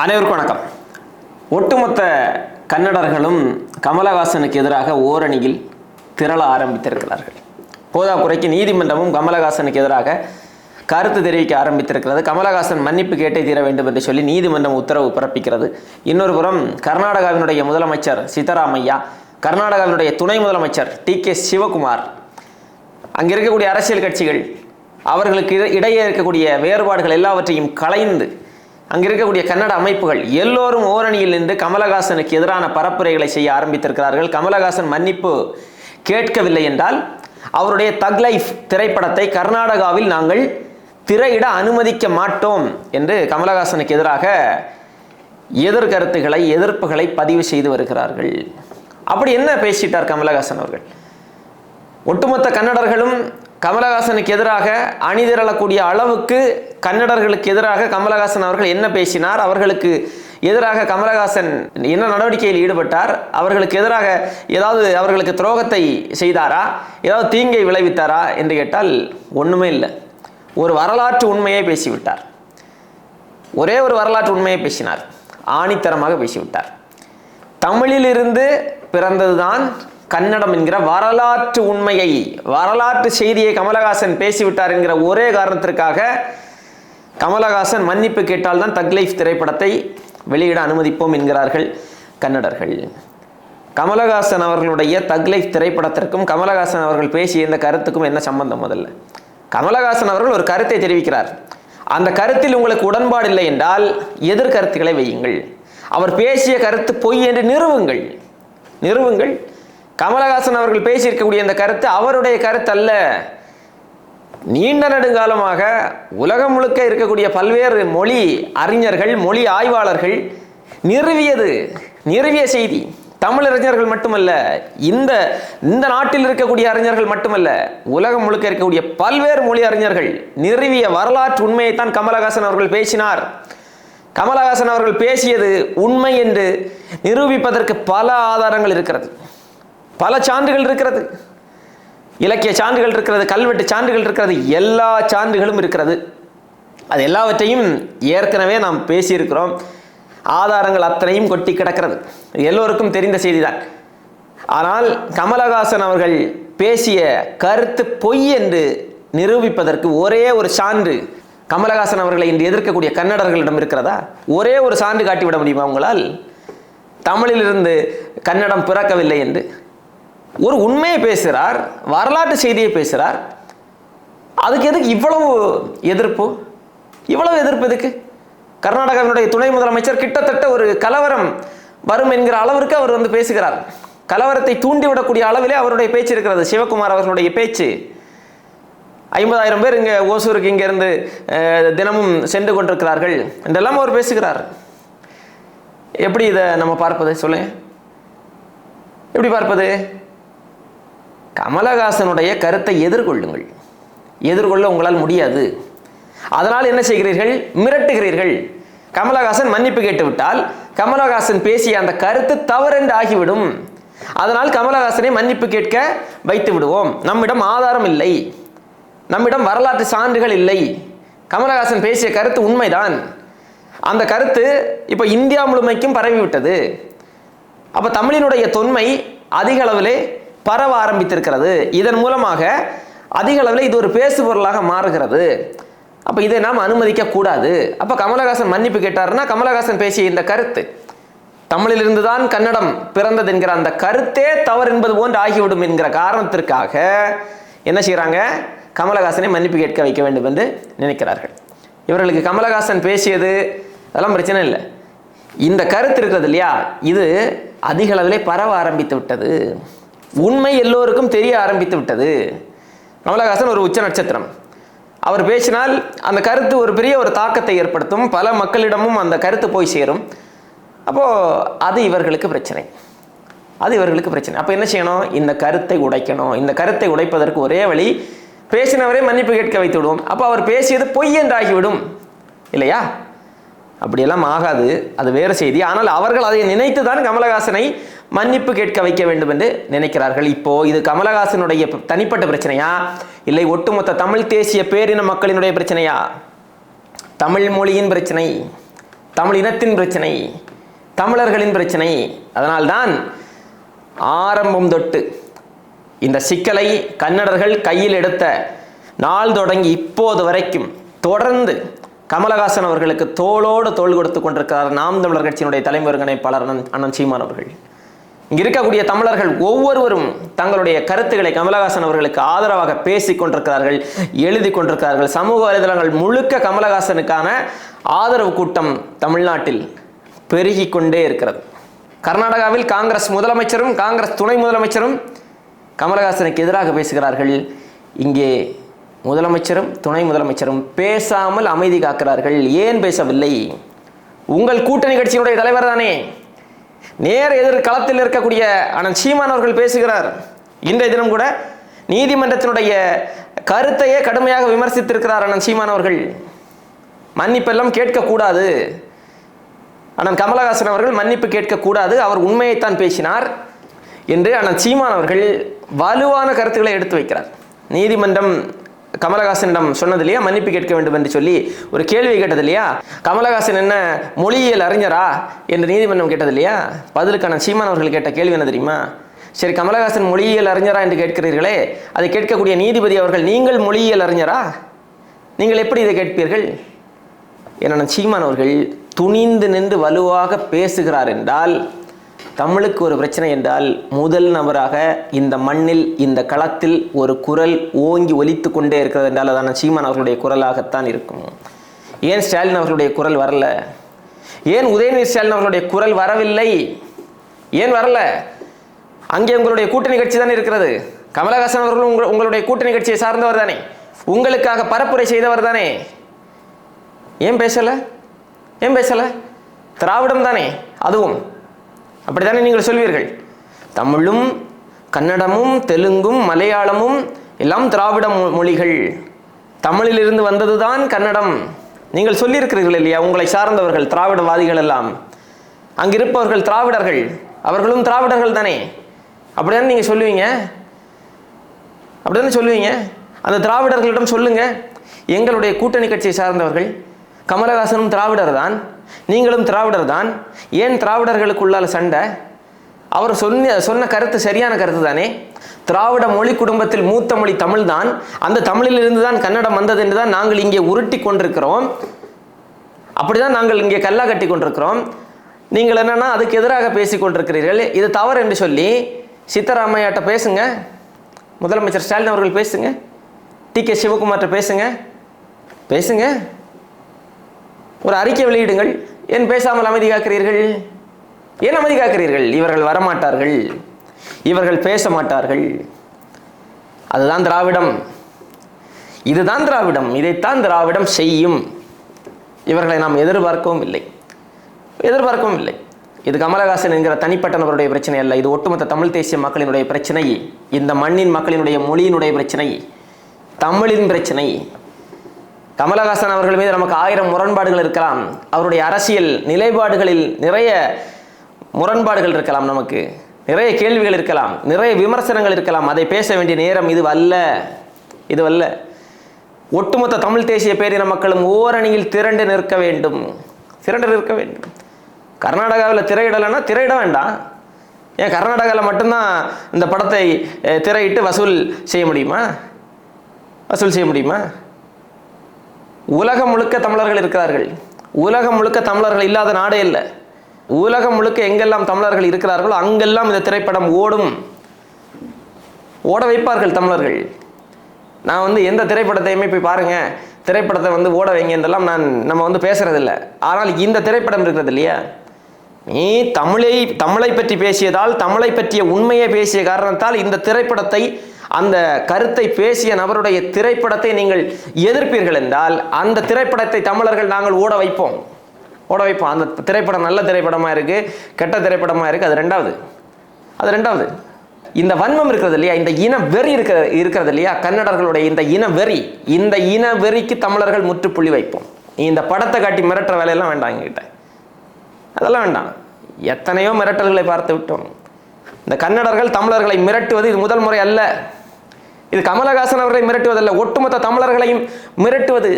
அனைவருக்கும் வணக்கம். ஒட்டுமொத்த கன்னடர்களும் கமலஹாசனுக்கு எதிராக ஓரணியில் திரள ஆரம்பித்திருக்கிறார்கள். போதாக்குறைக்கு நீதிமன்றமும் கமலஹாசனுக்கு எதிராக கருத்து தெரிவிக்க ஆரம்பித்திருக்கிறது. கமலஹாசன் மன்னிப்பு கேட்டே தீர வேண்டும் என்று சொல்லி நீதிமன்றம் உத்தரவு பிறப்பிக்கிறது. இன்னொரு புறம் கர்நாடகாவினுடைய முதலமைச்சர் சித்தராமையா கர்நாடகாவினுடைய துணை முதலமைச்சர் டி கே சிவகுமார் அங்கே இருக்கக்கூடிய அரசியல் கட்சிகள் அவர்களுக்கு இட- இடையே இருக்கக்கூடிய வேறுபாடுகள் எல்லாவற்றையும் கலைந்து அங்கே இருக்கக்கூடிய கன்னட அமைப்புகள் எல்லோரும் ஓரணியில் நின்று கமலஹாசனுக்கு எதிரான பரப்புரைகளை செய்ய ஆரம்பித்திருக்கிறார்கள். கமலஹாசன் மன்னிப்பு கேட்கவில்லை என்றால் அவருடைய தக் லைஃப் திரைப்படத்தை கர்நாடகாவில் நாங்கள் திரையிட அனுமதிக்க மாட்டோம் என்று கமலஹாசனுக்கு எதிராக எதிர்கருத்துக்களை எதிர்ப்புகளை பதிவு செய்து வருகிறார்கள். அப்படி என்ன பேசிட்டார் கமலஹாசன் அவர்கள்? ஒட்டுமொத்த கன்னடர்களும் கமலஹாசனுக்கு எதிராக அணிதிரளக்கூடிய அளவுக்கு கன்னடர்களுக்கு எதிராக கமலஹாசன் அவர்கள் என்ன பேசினார்? அவர்களுக்கு எதிராக கமலஹாசன் என்ன நடவடிக்கையில் ஈடுபட்டார்? அவர்களுக்கு எதிராக ஏதாவது அவர்களுக்கு துரோகத்தை செய்தாரா? ஏதாவது தீங்கை விளைவித்தாரா? என்று கேட்டால் ஒன்றுமே இல்லை. ஒரு வரலாற்று உண்மையை பேசிவிட்டார். ஒரே ஒரு வரலாற்று உண்மையை பேசினார். ஆணித்தரமாக பேசிவிட்டார். தமிழிலிருந்து பிறந்ததுதான் கன்னடம் என்கிற வரலாற்று உண்மையை வரலாற்று செய்தியை கமலஹாசன் பேசிவிட்டார் என்கிற ஒரே காரணத்திற்காக கமலஹாசன் மன்னிப்பு கேட்டால்தான் தான் தக்லைஃப் திரைப்படத்தை வெளியிட அனுமதிப்போம் என்கிறார்கள் கன்னடர்கள். கமலஹாசன் அவர்களுடைய தக்லைஃப் திரைப்படத்திற்கும் கமலஹாசன் அவர்கள் பேசிய இந்த கருத்துக்கும் என்ன சம்பந்தம் முதல்ல? கமலஹாசன் அவர்கள் ஒரு கருத்தை தெரிவிக்கிறார். அந்த கருத்தில் உங்களுக்கு உடன்பாடு இல்லை என்றால் எதிர்கருத்துக்களை வையுங்கள். அவர் பேசிய கருத்து பொய் என்று நிறுவுங்கள். நிறுவுங்கள். கமலஹாசன் அவர்கள் பேசியிருக்கக்கூடிய இந்த கருத்து அவருடைய கருத்து அல்ல நீண்ட நெடுங்காலமாக உலகம் முழுக்க இருக்கக்கூடிய பல்வேறு மொழி அறிஞர்கள் மொழி ஆய்வாளர்கள் நிறுவியது நிறுவிய செய்தி. தமிழ் அறிஞர்கள் மட்டுமல்ல இந்த இந்த நாட்டில் இருக்கக்கூடிய அறிஞர்கள் மட்டுமல்ல உலகம் முழுக்க இருக்கக்கூடிய பல்வேறு மொழி அறிஞர்கள் நிறுவிய வரலாற்று உண்மையைத்தான் கமலஹாசன் அவர்கள் பேசினார். கமலஹாசன் அவர்கள் பேசியது உண்மை என்று நிரூபிப்பதற்கு பல ஆதாரங்கள் இருக்கிறது. பல சான்றுகள் இருக்கிறது. இலக்கிய சான்றுகள் இருக்கிறது கல்வெட்டு சான்றுகள் இருக்கிறது எல்லா சான்றுகளும் இருக்கிறது. அது எல்லாவற்றையும் ஏற்கனவே நாம் பேசியிருக்கிறோம். ஆதாரங்கள் அத்தனையும் கொட்டி கிடக்கிறது. எல்லோருக்கும் தெரிந்த செய்திதான். ஆனால் கமலஹாசன் அவர்கள் பேசிய கருத்து பொய் என்று நிரூபிப்பதற்கு ஒரே ஒரு சான்று கமலஹாசன் அவர்களை இன்று எதிர்க்கக்கூடிய கன்னடர்களிடம் இருக்கிறதா? ஒரே ஒரு சான்று காட்டிவிட முடியுமா உங்களால்? தமிழிலிருந்து கன்னடம் பிறக்கவில்லை என்று. ஒரு உண்மையை பேசுகிறார் வரலாற்று செய்தியை பேசுகிறார் அதுக்கு எதுக்கு இவ்வளவு எதிர்ப்பு? இவ்வளவு எதிர்ப்பு எதுக்கு? கர்நாடகாவினுடைய துணை முதலமைச்சர் கிட்டத்தட்ட ஒரு கலவரம் வரும் என்கிற அளவிற்கு அவர் வந்து பேசுகிறார். கலவரத்தை தூண்டிவிடக்கூடிய அளவிலே அவருடைய பேச்சு இருக்கிறது. சிவகுமார் அவர்களுடைய பேச்சு. ஐம்பதாயிரம் பேர் இங்கே ஓசூருக்கு இங்கேருந்து தினமும் சென்று கொண்டிருக்கிறார்கள் என்றெல்லாம் அவர் பேசுகிறார். எப்படி இதை நம்ம பார்ப்பது? சொல்லுங்க. எப்படி பார்ப்பது? கமலஹாசனுடைய கருத்தை எதிர்கொள்ளுங்கள். எதிர்கொள்ள உங்களால் முடியாது. அதனால் என்ன செய்கிறீர்கள்? மிரட்டுகிறீர்கள். கமலஹாசன் மன்னிப்பு கேட்டுவிட்டால் கமலஹாசன் பேசிய அந்த கருத்து தவறென்று ஆகிவிடும். அதனால் கமலஹாசனை மன்னிப்பு கேட்க வைத்து விடுவோம். நம்மிடம் ஆதாரம் இல்லை. நம்மிடம் வரலாற்று சான்றுகள் இல்லை. கமலஹாசன் பேசிய கருத்து உண்மைதான். அந்த கருத்து இப்போ இந்தியா முழுமைக்கும் பரவிவிட்டது. அப்போ தமிழினுடைய தொன்மை அதிக அளவிலே பரவ ஆரம்பித்திருக்கிறது. இதன் மூலமாக அதிக அளவில் இது ஒரு பேசு பொருளாக மாறுகிறது. அப்போ இதை நாம் அனுமதிக்க கூடாது. அப்போ கமலஹாசன் மன்னிப்பு கேட்டாருன்னா கமலஹாசன் பேசிய இந்த கருத்து. தமிழிலிருந்து தான் கன்னடம் பிறந்தது என்கிற அந்த கருத்தே தவறு என்பது போன்று ஆகிவிடும் என்கிற காரணத்திற்காக என்ன செய்கிறாங்க கமலஹாசனை மன்னிப்பு கேட்க வைக்க வேண்டும் என்று நினைக்கிறார்கள். இவர்களுக்கு கமலஹாசன் பேசியது அதெல்லாம் பிரச்சனை இல்லை. இந்த கருத்து இருக்கிறது இல்லையா? இது அதிக அளவிலே பரவ ஆரம்பித்து விட்டது. உண்மை எல்லோருக்கும் தெரிய ஆரம்பித்து விட்டது. கமலஹாசன் ஒரு உச்ச நட்சத்திரம். அவர் பேசினால் அந்த கருத்து ஒரு பெரிய ஒரு தாக்கத்தை ஏற்படுத்தும். பல மக்களிடமும் அந்த கருத்து போய் சேரும். அப்போது அது இவர்களுக்கு பிரச்சனை. அது இவர்களுக்கு பிரச்சனை. அப்போ என்ன செய்யணும்? இந்த கருத்தை உடைக்கணும். இந்த கருத்தை உடைப்பதற்கு ஒரே வழி பேசினவரே மன்னிப்பு கேட்க வைத்து விடுவோம் அப்போ அவர் பேசியது பொய் என்றாகிவிடும். இல்லையா? அப்படியெல்லாம் ஆகாது. அது வேறு செய்தி. ஆனால் அவர்கள் அதை நினைத்து தான் கமலஹாசனை மன்னிப்பு கேட்க வைக்க வேண்டும் என்று நினைக்கிறார்கள். இப்போ இது கமலஹாசனுடைய தனிப்பட்ட பிரச்சனையா? இல்லை ஒட்டுமொத்த தமிழ் தேசிய பேரின மக்களினுடைய பிரச்சனையா? தமிழ் மொழியின் பிரச்சனை தமிழ் இனத்தின் பிரச்சனை தமிழர்களின் பிரச்சனை. அதனால்தான் ஆரம்பம் தொட்டு இந்த சிக்கலை கன்னடர்கள் கையில் எடுத்த நாள் தொடங்கி இப்போது வரைக்கும் தொடர்ந்து கமலஹாசன் அவர்களுக்கு தோளோடு தோள் கொடுத்து கொண்டிருக்கிறார். நாம் தமிழர் கட்சியினுடைய தலைமை ஒருங்கிணைப்பாளர் அண்ணன் அண்ணன் சீமான் அவர்கள். இங்கே இருக்கக்கூடிய தமிழர்கள் ஒவ்வொருவரும் தங்களுடைய கருத்துக்களை கமலஹாசன் அவர்களுக்கு ஆதரவாக பேசி கொண்டிருக்கிறார்கள் எழுதி கொண்டிருக்கிறார்கள். சமூக வலைதளங்கள் முழுக்க கமலஹாசனுக்கான ஆதரவு கூட்டம் தமிழ்நாட்டில் பெருகி கொண்டே இருக்கிறது. கர்நாடகாவில் காங்கிரஸ் முதலமைச்சரும் காங்கிரஸ் துணை முதலமைச்சரும் கமலஹாசனுக்கு எதிராக பேசுகிறார்கள். இங்கே முதலமைச்சரும் துணை முதலமைச்சரும் பேசாமல் அமைதி காக்கிறார்கள். ஏன் பேசவில்லை? உங்கள் கூட்டணி கட்சியினுடைய தலைவர் தானே? நேர் எதிர் களத்தில் இருக்கக்கூடிய ஆனால் சீமான் அவர்கள் பேசுகிறார். இன்றைய தினம் கூட நீதிமன்றத்தினுடைய கருத்தையே கடுமையாக விமர்சித்திருக்கிறார் அண்ணன் சீமான் அவர்கள். மன்னிப்பெல்லாம் கேட்கக்கூடாது. அண்ணன் கமலஹாசன் அவர்கள் மன்னிப்பு கேட்கக்கூடாது. அவர் உண்மையைத்தான் பேசினார். என்று அண்ணன் சீமான் அவர்கள் வலுவான கருத்துக்களை எடுத்து வைக்கிறார். நீதிமன்றம் கமலஹாசனிடம் சொன்னது இல்லையா? மன்னிப்பு கேட்க வேண்டும் என்று சொல்லி ஒரு கேள்வி கேட்டது இல்லையா? கமலஹாசன் என்ன மொழியியல் அறிஞரா என்று நீதிமன்றம் கேட்டது இல்லையா? பதிலுக்கான சீமான் அவர்கள் கேட்ட கேள்வி என்ன தெரியுமா? சரி கமலஹாசன் மொழியியல் அறிஞரா என்று கேட்கிறீர்களே அதை கேட்கக்கூடிய நீதிபதி அவர்கள் நீங்கள் மொழியியல் அறிஞரா? நீங்கள் எப்படி இதை கேட்பீர்கள்? என்னென்ன சீமான் அவர்கள் துணிந்து நின்று வலுவாக பேசுகிறார் என்றால் தமிழுக்கு ஒரு பிரச்சனை என்றால் முதல் நபராக இந்த மண்ணில் இந்த களத்தில் ஒரு குரல் ஓங்கி ஒலித்து கொண்டே இருக்கிறது என்றால் அதான சீமான் அவர்களுடைய குரலாகத்தான் இருக்கும். ஏன் ஸ்டாலின் அவர்களுடைய குரல் வரல? ஏன் உதயநிதி ஸ்டாலின் அவர்களுடைய குரல் வரவில்லை? ஏன் வரல? அங்கே உங்களுடைய கூட்டணி கட்சி தானே இருக்கிறது. கமலஹாசன் அவர்களும் உங்கள் உங்களுடைய கூட்டணி கட்சியை சார்ந்தவர் தானே. உங்களுக்காக பரப்புரை செய்தவர் தானே. ஏன் பேசல? ஏன் பேசல? திராவிடம் தானே. அதுவும் அப்படித்தானே நீங்கள் சொல்வீர்கள்? தமிழும் கன்னடமும் தெலுங்கும் மலையாளமும் எல்லாம் திராவிட மொ- மொழிகள். தமிழிலிருந்து வந்ததுதான் கன்னடம். நீங்கள் சொல்லியிருக்கிறீர்கள் இல்லையா உங்களை சார்ந்தவர்கள் திராவிடவாதிகள் எல்லாம். அங்கிருப்பவர்கள் திராவிடர்கள் அவர்களும் திராவிடர்கள் தானே. அப்படிதானே நீங்கள் சொல்லுவீங்க? அப்படிதானே சொல்லுவீங்க? அந்த திராவிடர்களிடம் சொல்லுங்க. எங்களுடைய கூட்டணி கட்சியை சார்ந்தவர்கள் கமலஹாசனும் திராவிடர் தான் நீங்களும் திராவிடர் தான் ஏன் திராவிடர்களுக்குள்ளால சண்டை? அவர் சொன்ன சொன்ன கருத்து சரியான கருத்து தானே திராவிட மொழி குடும்பத்தில் மூத்த மொழி தமிழ் தான் அந்த தமிழிலிருந்து தான் கன்னடம் வந்தது என்று தான் நாங்கள் இங்கே உருட்டி கொண்டிருக்கிறோம். அப்படிதான் நாங்கள் இங்கே கல்லா கட்டி கொண்டிருக்கிறோம். நீங்கள் என்னன்னா அதுக்கு எதிராக பேசிக் கொண்டிருக்கிறீர்கள். இது தவறு என்று சொல்லி சித்தராமையாட்ட பேசுங்க. முதலமைச்சர் ஸ்டாலின் அவர்கள் பேசுங்க. டி கே சிவகுமார்கிட்ட பேசுங்க. பேசுங்க. ஒரு அறிக்கை வெளியிடுங்கள். ஏன் பேசாமல் அமைதி காக்கிறீர்கள்? ஏன் அமைதி காக்கிறீர்கள்? இவர்கள் வரமாட்டார்கள். இவர்கள் பேச மாட்டார்கள் அதுதான் திராவிடம். இதுதான் திராவிடம். இதைத்தான் திராவிடம் செய்யும். இவர்களை நாம் எதிர்பார்க்கவும் இல்லை. எதிர்பார்க்கவும் இல்லை. இது கமலஹாசன் என்கிற தனிப்பட்ட நபருடைய பிரச்சனை அல்ல. இது ஒட்டுமொத்த தமிழ் தேசிய மக்களினுடைய பிரச்சனை. இந்த மண்ணின் மக்களினுடைய மொழியினுடைய பிரச்சனை. தமிழின் பிரச்சனை. கமலஹாசன் அவர்கள் மீது நமக்கு ஆயிரம் முரண்பாடுகள் இருக்கலாம். அவருடைய அரசியல் நிலைப்பாடுகளில் நிறைய முரண்பாடுகள் இருக்கலாம் நமக்கு. நிறைய கேள்விகள் இருக்கலாம். நிறைய விமர்சனங்கள் இருக்கலாம். அதை பேச வேண்டிய நேரம் இது அல்ல இது அல்ல ஒட்டுமொத்த தமிழ் தேசிய பேரின மக்களும் ஓரணியில் திரண்டு நிற்க வேண்டும். திரண்டு நிற்க வேண்டும். கர்நாடகாவில் திரையிடலைன்னா திரையிட வேண்டாம். ஏன் கர்நாடகாவில் மட்டும்தான் இந்த படத்தை திரையிட்டு வசூல் செய்ய முடியுமா? வசூல் செய்ய முடியுமா? உலகம் முழுக்க தமிழர்கள் இருக்கிறார்கள். உலகம் முழுக்க தமிழர்கள் இல்லாத நாடே இல்லை. உலகம் முழுக்க எங்கெல்லாம் தமிழர்கள் இருக்கிறார்களோ அங்கெல்லாம் இந்த திரைப்படம் ஓடும். ஓட வைப்பார்கள் தமிழர்கள். நான் வந்து எந்த திரைப்படத்தையுமே போய் பாருங்கள் திரைப்படத்தை வந்து ஓட வைங்க இதெல்லாம் நான் நம்ம வந்து பேசுகிறதில்ல ஆனால் இந்த திரைப்படம் இருக்கிறது இல்லையா? நீ தமிழை தமிழை பற்றி பேசியதால் தமிழை பற்றிய உண்மையை பேசிய காரணத்தால் இந்த திரைப்படத்தை அந்த கருத்தை பேசிய நபருடைய திரைப்படத்தை நீங்கள் எதிர்ப்பீர்கள் என்றால் அந்த திரைப்படத்தை தமிழர்கள் நாங்கள் ஓட வைப்போம். ஓட வைப்போம். அந்த திரைப்படம் நல்ல திரைப்படமாக இருக்குது கெட்ட திரைப்படமாக இருக்குது அது ரெண்டாவது. அது ரெண்டாவது. இந்த வன்மம் இருக்கிறது இல்லையா? இந்த இன வெறி இருக்கிற இருக்கிறது இல்லையா? கன்னடர்களுடைய இந்த இன வெறி இந்த இன வெறிக்கு தமிழர்கள் முற்றுப்புள்ளி வைப்போம். நீ இந்த படத்தை காட்டி மிரட்டுற வேலையெல்லாம் வேண்டாம் எங்ககிட்ட அதெல்லாம் வேண்டாம். எத்தனையோ மிரட்டல்களை பார்த்து விட்டோம். இந்த கன்னடர்கள் தமிழர்களை மிரட்டுவது இது முதல் முறை அல்ல. இது கமலஹாசன் அவர்களை மிரட்டுவதல்ல. ஒட்டுமொத்த தமிழர்களையும் மிரட்டுவது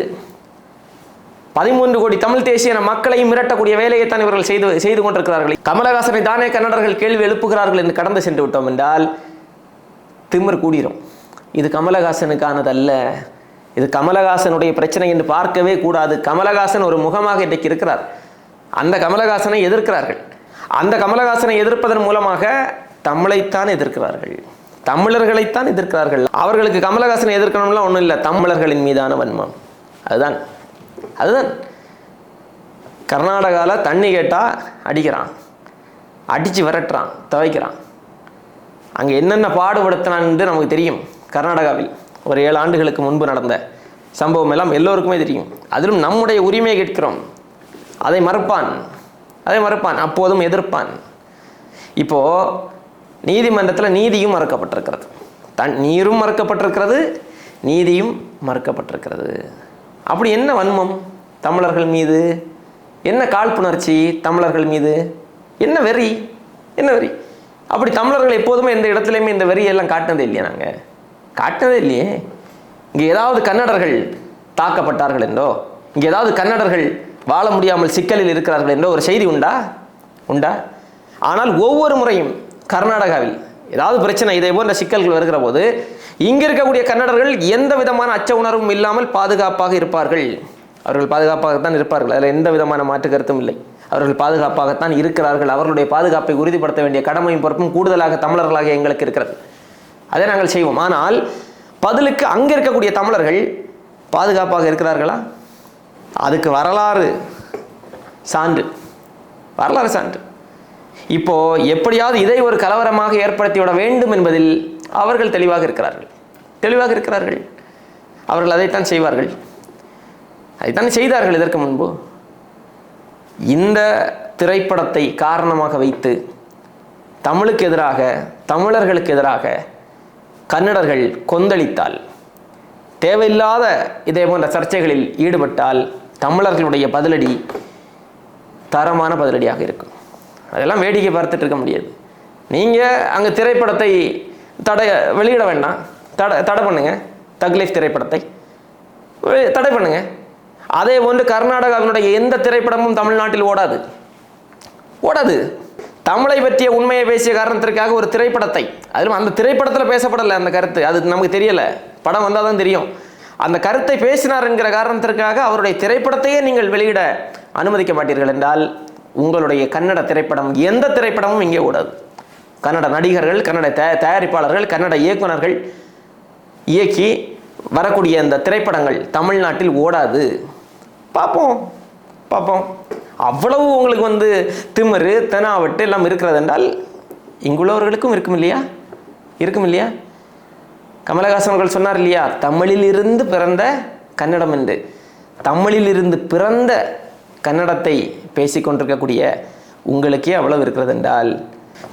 பதிமூன்று கோடி தமிழ் தேசிய மக்களையும் மிரட்டக்கூடிய வேலையைத்தான் இவர்கள் செய்து செய்து கொண்டிருக்கிறார்கள். கமலஹாசனை தானே கன்னடர்கள் கேள்வி எழுப்புகிறார்கள் என்று கடந்து சென்று விட்டோம் என்றால் திமிர் கூடிரும். இது கமலஹாசனுக்கானதல்ல. இது கமலஹாசனுடைய பிரச்சனை என்று பார்க்கவே கூடாது. கமலஹாசன் ஒரு முகமாக இன்றைக்கு இருக்கிறார். அந்த கமலஹாசனை எதிர்க்கிறார்கள். அந்த கமலஹாசனை எதிர்ப்பதன் மூலமாக தமிழைத்தான் எதிர்க்கிறார்கள். தமிழர்களைத்தான் எதிர்க்கிறார்கள். அவர்களுக்கு கமலஹாசனை எதிர்க்கணும்லாம் ஒன்றும் இல்லை. தமிழர்களின் மீதான வன்மம். அதுதான். அதுதான். கர்நாடகாவில் தண்ணி கேட்டால் அடிக்கிறான். அடித்து விரட்டுறான். துவைக்கிறான். அங்கே என்னென்ன பாடுபடுத்தினான்னு நமக்கு தெரியும். கர்நாடகாவில் ஒரு ஏழு ஆண்டுகளுக்கு முன்பு நடந்த சம்பவம் எல்லாம் எல்லோருக்குமே தெரியும். அதிலும் நம்முடைய உரிமையை கேட்கிறோம். அதை மறுப்பான். அதை மறுப்பான். அப்போதும் எதிர்ப்பான். இப்போது நீதிமன்றத்தில் நீதியும் மறுக்கப்பட்டிருக்கிறது. தன் நீரும் மறுக்கப்பட்டிருக்கிறது நீதியும் மறுக்கப்பட்டிருக்கிறது. அப்படி என்ன வன்மம் தமிழர்கள் மீது? என்ன காழ்ப்புணர்ச்சி தமிழர்கள் மீது? என்ன வெறி? என்ன வெறி? அப்படி தமிழர்கள் எப்போதுமே எந்த இடத்துலையுமே இந்த வெறியெல்லாம் காட்டினதே இல்லையா நாங்கள் காட்டினதே இல்லையே. இங்கே ஏதாவது கன்னடர்கள் தாக்கப்பட்டார்கள் என்றோ இங்கே ஏதாவது கன்னடர்கள் வாழ முடியாமல் சிக்கலில் இருக்கிறார்கள் என்றோ ஒரு செய்தி உண்டா? உண்டா? ஆனால் ஒவ்வொரு முறையும் கர்நாடகாவில் ஏதாவது பிரச்சனை இதே போன்ற சிக்கல்கள் வருகிற போது இங்கே இருக்கக்கூடிய கன்னடர்கள் எந்த விதமான அச்ச உணர்வும் இல்லாமல் பாதுகாப்பாக இருப்பார்கள்? அவர்கள் பாதுகாப்பாகத்தான் இருப்பார்கள். அதில் எந்த விதமான மாற்று கருத்தும் இல்லை. அவர்கள் பாதுகாப்பாகத்தான் இருக்கிறார்கள். அவர்களுடைய பாதுகாப்பை உறுதிப்படுத்த வேண்டிய கடமையும் பொறுப்பும் கூடுதலாக தமிழர்களாக எங்களுக்கு இருக்கிறது. அதை நாங்கள் செய்வோம். ஆனால் பதிலுக்கு அங்கே இருக்கக்கூடிய தமிழர்கள் பாதுகாப்பாக இருக்கிறார்களா? அதுக்கு வரலாறு சான்று. வரலாறு சான்று. இப்போ எப்படியாவது இதை ஒரு கலவரமாக ஏற்படுத்திவிட வேண்டும் என்பதில் அவர்கள் தெளிவாக இருக்கிறார்கள். தெளிவாக இருக்கிறார்கள். அவர்கள் அதைத்தான் செய்வார்கள். அதைத்தான் செய்தார்கள் இதற்கு முன்பு. இந்த திரைப்படத்தை காரணமாக வைத்து தமிழுக்கு எதிராக தமிழர்களுக்கு எதிராக கன்னடர்கள் கொந்தளித்தால் தேவையில்லாத இதே போன்ற சர்ச்சைகளில் ஈடுபட்டால் தமிழர்களுடைய பதிலடி தரமான பதிலடியாக இருக்கும். அதெல்லாம் வேடிக்கை பார்த்துட்டு இருக்க முடியாது. நீங்கள் அங்கே திரைப்படத்தை தடை வெளியிட வேண்டாம். தடை தடை பண்ணுங்கள் தக்லீஃப் திரைப்படத்தை. தடை பண்ணுங்கள் அதே போன்று கர்நாடகாவினுடைய எந்த திரைப்படமும் தமிழ்நாட்டில் ஓடாது. ஓடாது. தமிழை பற்றிய உண்மையை பேசிய காரணத்திற்காக ஒரு திரைப்படத்தை. அதிலும் அந்த திரைப்படத்தில் பேசப்படலை அந்த கருத்து. அது நமக்கு தெரியலை. படம் வந்தால் தான் தெரியும். அந்த கருத்தை பேசினார் என்கிற காரணத்திற்காக அவருடைய திரைப்படத்தையே நீங்கள் வெளியிட அனுமதிக்க மாட்டீர்கள் என்றால் உங்களுடைய கன்னட திரைப்படம் எந்த திரைப்படமும் இங்கே ஓடாது. கன்னட நடிகர்கள் கன்னட தயா தயாரிப்பாளர்கள் கன்னட இயக்குனர்கள் இயக்கி வரக்கூடிய இந்த திரைப்படங்கள் தமிழ்நாட்டில் ஓடாது. பார்ப்போம் பார்ப்போம். அவ்வளவு உங்களுக்கு வந்து திமிரு தெனாவட்டு எல்லாம் இருக்கிறது என்றால் இங்குள்ளவர்களுக்கும் இருக்கும் இல்லையா? இருக்கும் இல்லையா? கமலஹாசன் அவர்கள் சொன்னார் இல்லையா தமிழிலிருந்து பிறந்த கன்னடம் என்று. தமிழிலிருந்து பிறந்த கன்னடத்தை பேசிக்கொண்டிருக்கக்கூடிய உங்களுக்கே அவ்வளவு இருக்கிறது என்றால்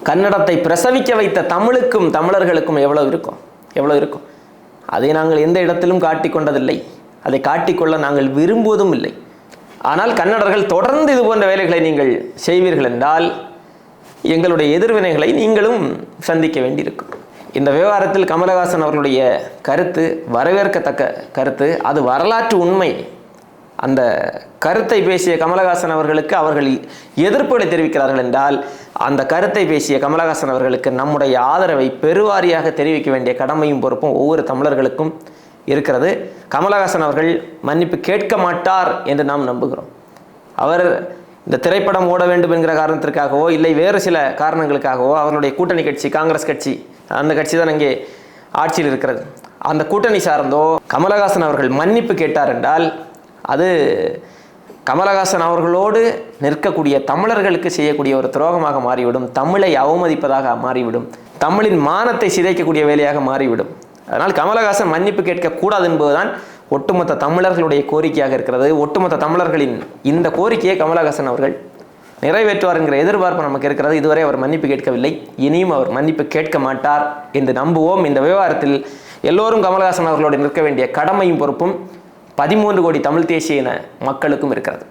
கன்னடத்தை பிரசவிக்க வைத்த தமிழுக்கும் தமிழர்களுக்கும் எவ்வளவு இருக்கும்? எவ்வளவு இருக்கும்? அதை நாங்கள் எந்த இடத்திலும் காட்டிக்கொண்டதில்லை. அதை காட்டிக்கொள்ள நாங்கள் விரும்புவதும் இல்லை. ஆனால் கன்னடர்கள் தொடர்ந்து இது போன்ற வேலைகளை நீங்கள் செய்வீர்கள் என்றால் எங்களுடைய எதிர்வினைகளை நீங்களும் சந்திக்க வேண்டியிருக்கும். இந்த விவகாரத்தில் கமலஹாசன் அவர்களுடைய கருத்து வரவேற்கத்தக்க கருத்து. அது வரலாற்று உண்மை. அந்த கருத்தை பேசிய கமலஹாசன் அவர்களுக்கு அவர்கள் எதிர்ப்புகளை தெரிவிக்கிறார்கள் என்றால் அந்த கருத்தை பேசிய கமலஹாசன் அவர்களுக்கு நம்முடைய ஆதரவை பெருவாரியாக தெரிவிக்க வேண்டிய கடமையும் பொறுப்பும் ஒவ்வொரு தமிழர்களுக்கும் இருக்கிறது. கமலஹாசன் அவர்கள் மன்னிப்பு கேட்க மாட்டார் என்று நாம் நம்புகிறோம். அவர் இந்த திரைப்படம் ஓட வேண்டும் என்கிற காரணத்திற்காகவோ இல்லை வேறு சில காரணங்களுக்காகவோ அவருடைய கூட்டணி கட்சி காங்கிரஸ் கட்சி அந்த கட்சி தான் அங்கே ஆட்சியில் இருக்கிறது. அந்த கூட்டணி சார்ந்தோ கமலஹாசன் அவர்கள் மன்னிப்பு கேட்டார் என்றால் அது கமலஹாசன் அவர்களோடு நிற்கக்கூடிய தமிழர்களுக்கு செய்யக்கூடிய ஒரு துரோகமாக மாறிவிடும் தமிழை அவமதிப்பதாக மாறிவிடும் தமிழின் மானத்தை சிதைக்கக்கூடிய வேலையாக மாறிவிடும். அதனால் கமலஹாசன் மன்னிப்பு கேட்கக்கூடாது என்பதுதான் ஒட்டுமொத்த தமிழர்களுடைய கோரிக்கையாக இருக்கிறது. ஒட்டுமொத்த தமிழர்களின் இந்த கோரிக்கையை கமலஹாசன் அவர்கள் நிறைவேற்றுவார் என்கிற எதிர்பார்ப்பு நமக்கு இருக்கிறது. இதுவரை அவர் மன்னிப்பு கேட்கவில்லை. இனியும் அவர் மன்னிப்பு கேட்க மாட்டார் என்று நம்புவோம். இந்த விவகாரத்தில் எல்லோரும் கமலஹாசன் அவர்களோடு நிற்க வேண்டிய கடமையும் பொறுப்பும் பதிமூன்று கோடி தமிழ் தேசிய மக்களுக்கும் இருக்கிறது.